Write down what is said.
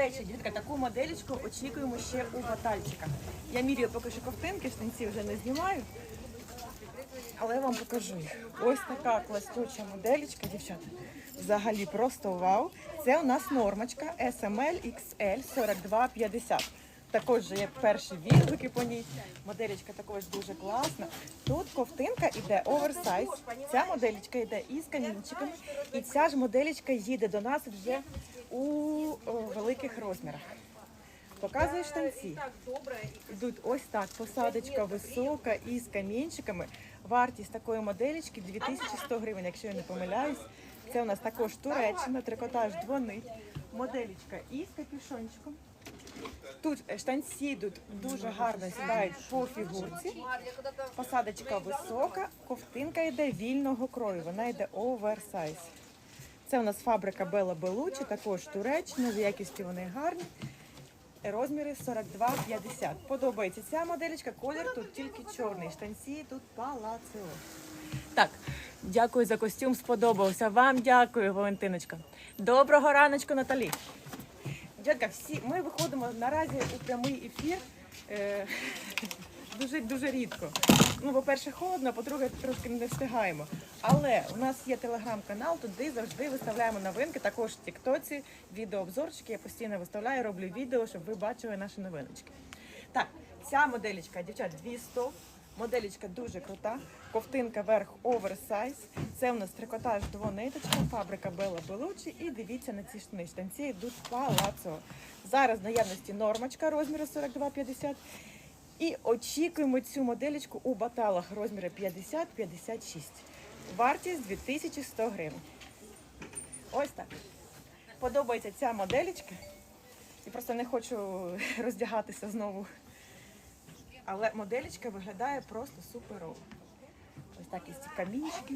речі, дітка, таку моделечку очікуємо ще у батальчика. Я міряю поки що ковтинки, штанці вже не знімаю. Але я вам покажу їх. Ось така кластюча моделечка, дівчата. Взагалі просто вау. Це у нас нормочка SML XL 4250. Також є перші відгуки по ній. Моделечка також дуже класна. Тут ковтинка іде оверсайз. Ця моделечка йде із камінчиками. І ця ж моделечка їде до нас вже у великих розмірах. Показую штанці. Йдуть ось так, посадочка висока із камінчиками. Вартість такої моделечки 2100 гривень, якщо я не помиляюсь. Це у нас також Туреччина, трикотаж двонить. Моделечка із капюшончиком. Тут е, штанці йдуть дуже гарно сідають по фігурці. Посадочка висока, ковтинка йде вільного крою, вона йде оверсайз. Це у нас фабрика Бела Белучі, також Туреччина, за якістю вони гарні. Розміри 42,50. Подобається ця моделечка, колір тут тільки чорний. Штанці тут палацео. Так, дякую за костюм, сподобався. Вам дякую, Валентиночка. Доброго раночку, Наталі. Дядька, всі ми виходимо наразі у прямий ефір. Е, дуже дуже рідко. Ну, по-перше, холодно, по-друге, трошки не встигаємо. Але у нас є телеграм-канал, туди завжди виставляємо новинки. Також в Тіктоці відеообзорчики. Я постійно виставляю, роблю відео, щоб ви бачили наші новиночки. Так, ця моделечка, дівчат, 200. Моделечка дуже крута. Ковтинка верх оверсайз. Це у нас трикотаж двониточка, фабрика Бела Белучі. І дивіться на ці штани. Штанці йдуть палацо. Зараз наявності нормочка розміру 42,50. І очікуємо цю моделечку у баталах розміру 50-56. Вартість 2100 гривень. Ось так. Подобається ця моделечка. І просто не хочу роздягатися знову. Але моделечка виглядає просто суперово. Ось так із ці камінчики.